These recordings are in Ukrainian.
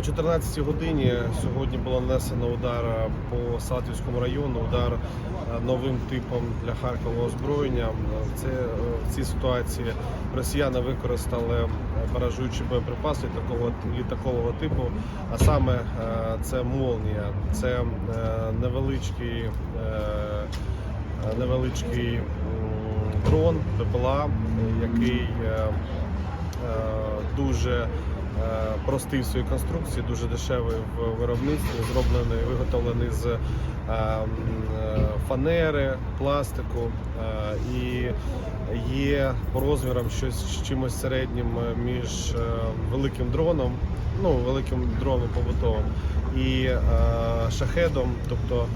О 14 годині сьогодні було нанесено удар по Салтівському району, удар е, новим типом для Харкова озброєння. Це, е, в цій ситуації росіяни використали е, баражуючі боєприпаси літакового, літакового типу, а саме це молнія, це невеличкий, невеличкий дрон БПЛА, який дуже простий в своїй конструкції, дуже дешевий в виробництві, зроблений, виготовлений з е, е, фанери, пластику е, і є по розмірам щось з чимось середнім е, між е, великим дроном, ну великим дроном побутовим і е, шахедом, тобто.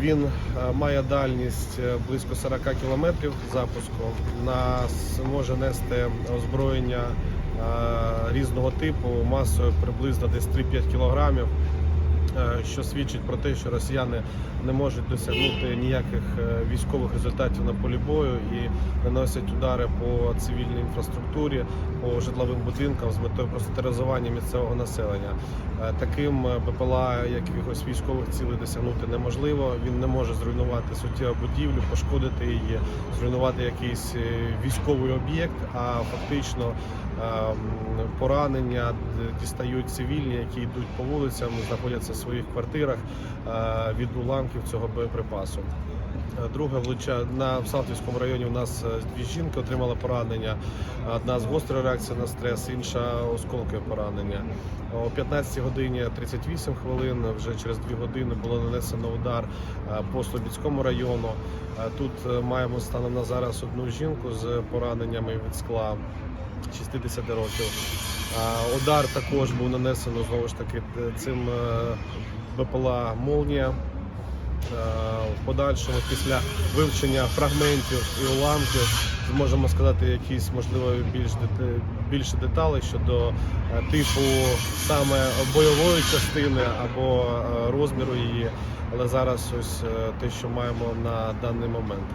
Він е, має дальність е, близько 40 кілометрів запуску. Нас може нести озброєння е, різного типу масою приблизно десь 3-5 кілограмів. Е, Що свідчить про те, що росіяни не можуть досягнути ніяких е, військових результатів на полі бою і наносять удари по цивільній інфраструктурі, по житловим будинкам з метою просто тероризування місцевого населення. Е, Таким БПЛА якихось військових цілей досягнути неможливо. Він не може зруйнувати суттєву будівлю, пошкодити її, зруйнувати якийсь військовий об'єкт, а фактично е, поранення дістають цивільні, які йдуть по вулицям, знаходяться в своїх квартирах е, від уламків цього боєприпасу. Е, Друге влуча на в Салтівському районі. У нас е, дві жінки отримали поранення. Одна з гострою реакцією на стрес, інша осколкове поранення. О 15 годині 38 хвилин. Вже через дві години було нанесено удар е, по Слобідському району. Тут маємо станом на зараз одну жінку з пораненнями від скла 60 років. Удар також був нанесено знову ж таки цим БПЛА Молнія. Е, В подальшому після вивчення фрагментів і уламків зможемо сказати якісь можливо більш більше деталей щодо е, типу саме бойової частини або е, розміру її. Але зараз ось те, що маємо на даний момент.